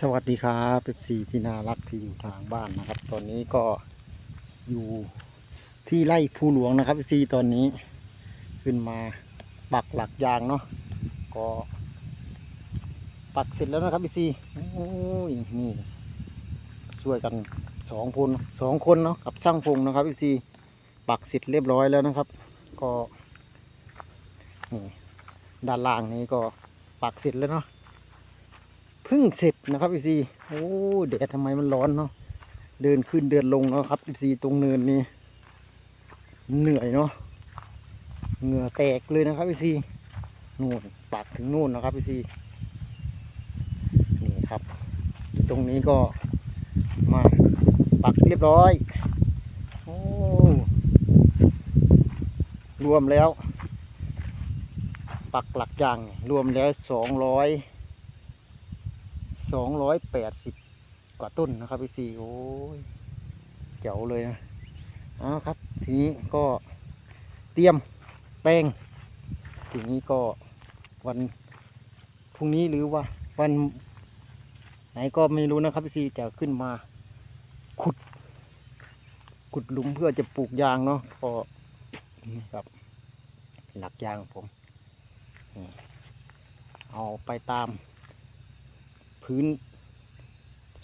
สวัสดีครับเอฟซีที่น่ารักที่อยู่ทางบ้านนะครับ ตอนนี้ก็อยู่ที่ไร่ภูหลวงนะครับเอฟซีตอนนี้ขึ้นมาปักหลักยางเนาะก็ปักเสร็จแล้วนะครับเอฟซีโอ้ยนี่ช่วยกันสองคนสองคนเนาะกับช่างพงนะครับเอฟซีปักเสร็จเรียบร้อยแล้วนะครับ ก็นี่ด้านล่างนี้ก็ปักเสร็จแล้วเนาะ พิ่งเสร็จนะครับอีซีโอ้แดดทำไมมันร้อนเนาะเดินขึ้นเดินลงเนาะครับอีซีตรงเนินนี่เหนื่อยเนาะเหงื่อแตกเลยนะครับอีซีนู่นปักถึงนู่นนะครับอีซีนี่ครับ ตรงนี้ก็มาปักเรียบร้อยโอ้รวมแล้ว ปักหลักยางรวมแล้วสองร้อย สองร้อยแปดสิบกว่าต้นนะครับพี่ซีโอ้ยเจ๋วเลยนะเอาครับ ทีนี้ก็เตรียมแป้ง ทีนี้ก็วันพรุ่งนี้หรือว่าวันไหนก็ไม่รู้นะครับพี่ซีจะขึ้นมาขุด ขุดหลุมเพื่อจะปลูกยางเนาะก็นี่ครับหลักยางผม เอาไปตาม พื้น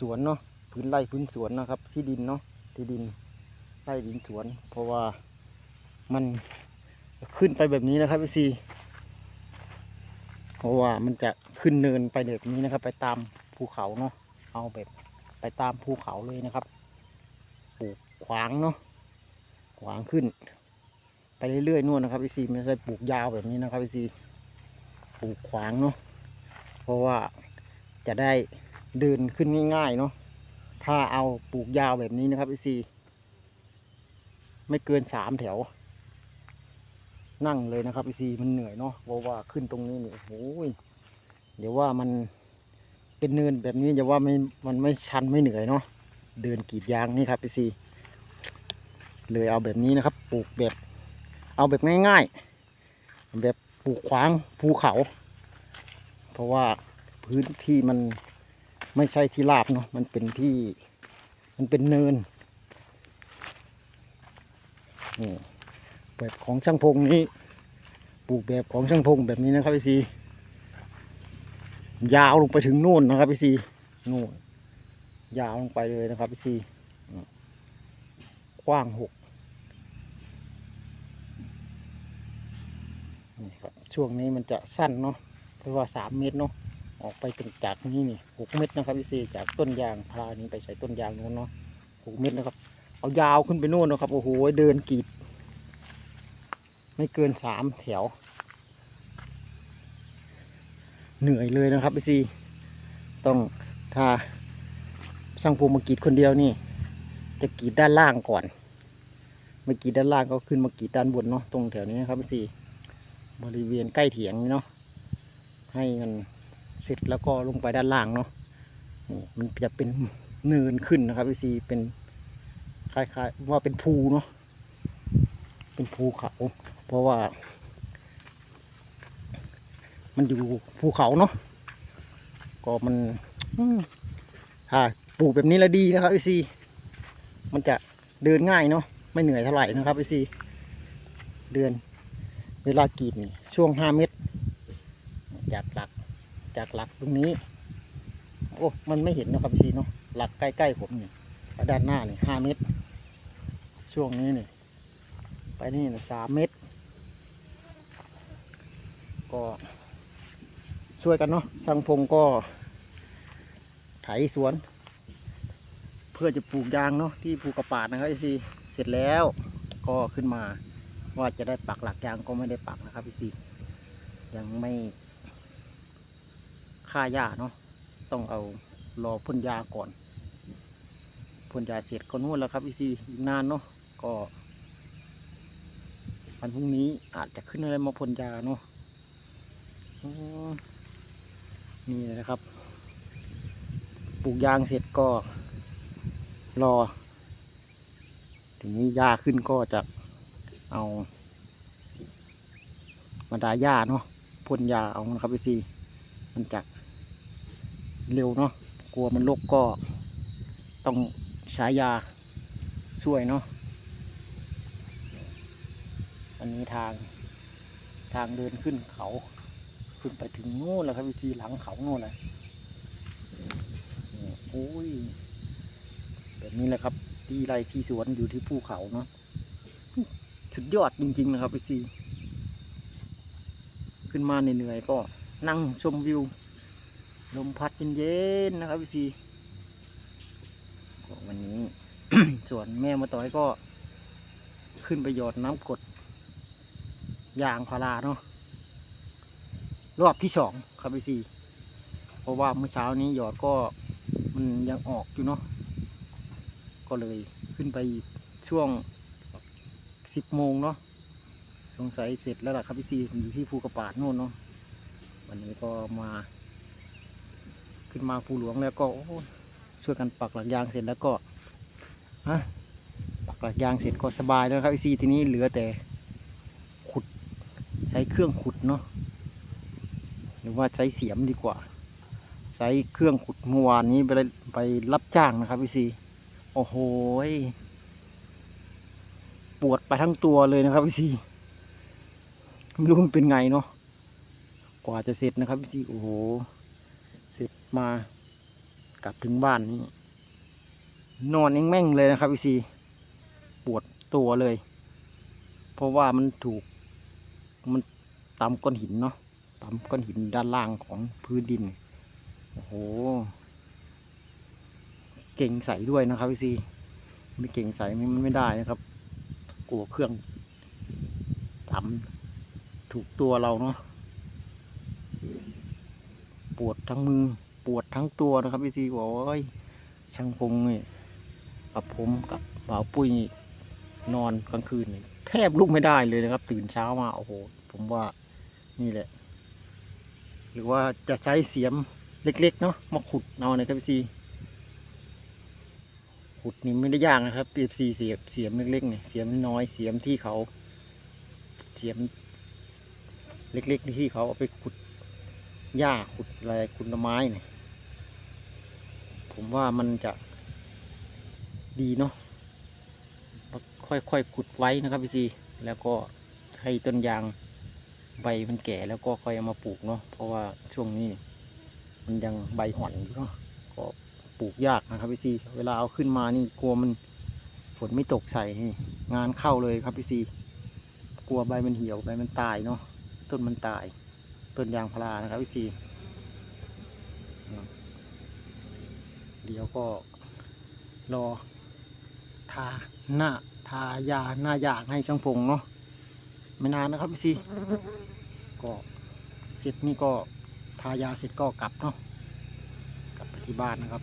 สวนเนาะพื้นไร่พื้นสวนนะครับ ที่ดินเนาะที่ดินไร่ดินสวน เพราะว่ามันขึ้นไปแบบนี้นะครับพี่ซีเพราะว่ามันจะขึ้นเนินไปแบบนี้นะครับ ไปตามภูเขาเนาะเอาแบบไปตามภูเขาเลยนะครับปลูกขวางเนาะขวางขึ้น ไปเรื่อยๆนู่นนะครับพี่ซีไม่ใช่ปลูกยาวแบบนี้นะครับพี่ซีปลูกขวางเนาะเพราะว่า จะได้เดินขึ้นง่ายๆเนาะถ้าเอาปลูกยาวแบบนี้นะครับพี่ซีไม่เกินสามแถว นั่งเลยนะครับพี่ซีมันเหนื่อยเนาะเพราะว่าขึ้นตรงนี้เนี่ยโอ้ยเดี๋ยวว่ามันเป็นเนินแบบนี้อย่าว่าไม่มันไม่ชันไม่เหนื่อยเนาะเดินกรีดยางนี่ครับพี่ซีเลยเอาแบบนี้นะครับ ปลูกแบบ เอาแบบง่ายๆ แบบปลูกขวางภูเขา เพราะว่า พื้นที่มันไม่ใช่ที่ราบเนาะมันเป็นที่มันเป็นเนินนี่แบบของช่างพงนี้ปลูกแบบของช่างพงแบบนี้นะครับพี่ซียาวลงไปถึงนู่นนะครับพี่ซีนู่นยาวลงไปเลยนะครับพี่ซีกว้างหกนี่ครับช่วงนี้มันจะสั้นเนาะเพราะว่าสามเมตรเนาะ ออกไปถึงจากนี่นี่หกเม็ดนะครับพี่ซีจากต้นยางพานี้ไปใส่ต้นยางนู้นเนาะหกเม็ดนะครับ เอายาวขึ้นไปโน่นนะครับโอ้โหเดินกีด ไม่เกินสามแถว เหนื่อยเลยนะครับพี่ซีต้องถ้าช่างภูมิมากรีดคนเดียวนี่ จะกรีดด้านล่างก่อนไม่กรีดด้านล่างก็ขึ้นมากรีดด้านบนเนาะตรงแถวนี้นะครับพี่ซีบริเวณใกล้เถียงนี่เนาะให้มัน เสร็จแล้วก็ลงไปด้านล่างเนาะนี่มันจะเป็นเนินขึ้นนะครับพี่ซีเป็นคล้ายๆว่าเป็นภูเนาะเป็นภูเขาเพราะว่า มันอยู่ภูเขาเนาะก็มันถ้าปลูกแบบนี้แล้วดีนะครับพี่ซีมันจะเดินง่ายเนาะไม่เหนื่อยเท่าไหร่นะครับพี่ซีเดินเวลากรีดนี่ช่วงห้าเมตรจากหลัก จากหลักตรงนี้ โอ้ มันไม่เห็นนะครับพี่ซีเนาะหลักใกล้ๆผมนี่ด้านหน้านี่ห้าเมตร ช่วงนี้นี่ไปนี่นะสามเมตร ก็ช่วยกันเนาะช่างพงก็ไถสวน เพื่อจะปลูกยางเนาะที่ปูกระปาดนะครับพี่ซีเสร็จแล้วก็ขึ้นมาว่าจะได้ปักหลักยางก็ไม่ได้ปักนะครับพี่ซียังไม่ ค่าหญ้าเนาะต้องเอารอพ่นยาก่อนพ่นยาเสร็จก็นู่นแล้วครับอีซีอีกนานเนาะก็วันพรุ่งนี้อาจจะขึ้นอะไรมาพ่นยาเนาะนี่นะครับ ปลูกยางเสร็จก็รอทีนี้หญ้าขึ้นก็จะเอามาดาหญ้าเนาะพ่นยาเอานะครับพี่ซีมันจะ เร็วเนาะกลัวมันลกก็ต้องใช้ยาช่วยเนาะอันนี้ทางทางเดินขึ้นเขาขึ้นไปถึงโน่นแล้วครับวิธีหลังเขาโน่นเลยโอ้ยแบบนี้แหละครับ ที่ไรที่สวนอยู่ที่ภูเขาเนาะสุดยอดจริงๆนะครับพี่ซีขึ้นมาเหนื่อยๆก็นั่งชมวิว ลมพัดเย็นๆนะครับพี่ซีวันนี้ ส่วนแม่มาต่อยก็ขึ้นไปหยอดน้ำกดยางพาราเนาะรอบที่สองครับพี่ซีเพราะว่าเมื่อเช้านี้หยอดก็มันยังออกอยู่เนาะก็เลยขึ้นไปช่วงสิบโมงเนาะสงสัยเสร็จแล้วล่ะครับพี่ซีอยู่ที่ภูกระปาดโน่นเนาะวันนี้ก็มา ขึ้นมาภูหลวงแล้วก็ช่วยกันปักหลักยางเสร็จแล้วก็ฮะปักหลักยางเสร็จก็สบายแล้วครับพี่ซีทีนี้เหลือแต่ขุดใช้เครื่องขุดเนาะหรือว่าใช้เสียมดีกว่า ใช้เครื่องขุดเมื่อวานนี้ไปไปรับจ้างนะครับพี่ซีโอ้โหปวดไปทั้งตัวเลยนะครับพี่ซีไม่รู้มันเป็นไงเนาะกว่าจะเสร็จนะครับพี่ซีโอ้โห ร็จมากลับถึงบ้านนี่นอนเองแม่งเลยนะครับพี่ซีปวดตัวเลย เพราะว่ามันถูก มันตำก้อนหินเนาะตำก้อนหินด้านล่างของพื้นดิน โอ้โห เก่งใส่ด้วยนะครับพี่ซีไม่เก่งใส่มันไม่ได้นะครับ กลัวเครื่องทำถูกตัวเราเนาะ ปวดทั้งมือปวดทั้งตัวนะครับพี่ซีโอ้ยช่างพงนี่กับผมกับบ่าวปุ้ยนอนกลางคืนนี่แทบลุกไม่ได้เลยนะครับ ตื่นเช้ามาโอ้โหผมว่านี่แหละ หรือว่าจะใช้เสียมเล็ก ๆ เนาะมาขุดเอานะครับพี่ซีขุดนี่ไม่ได้ยากนะครับปีซีเสียบเสียมเล็กๆเนี่ยเสียมน้อยเสียมที่เขา เสียมเล็กๆที่เขาเอาไปขุด หญ้าขุดอะไรขุดต้นไม้เนี่ยผมว่ามันจะดีเนาะค่อยๆขุดไว้นะครับพี่ซีแล้วก็ให้ต้นยางใบมันแก่แล้วก็ค่อยเอามาปลูกเนาะเพราะว่าช่วงนี้ มันยังใบห่อนอยู่เนาะก็ปลูกยากนะครับพี่ซีเวลาเอาขึ้นมานี่กลัวมันฝนไม่ตกใส่งานเข้าเลยครับพี่ซีกลัวใบมันเหี่ยวใบมันตายเนาะต้นมันตาย ต้นยางพารานะครับพี่ซีเดี๋ยวก็รอทาหน้าทายาหน้ายางให้ช่างพงเนาะไม่นานนะครับพี่ซีก็เสร็จนี่ก็ทายาเสร็จก็กลับเนาะกลับไปที่บ้านนะครับ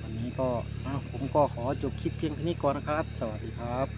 วันนี้ก็ผมก็ขอจบคลิปเพียงเท่านี้ก่อนนะครับ สวัสดีครับ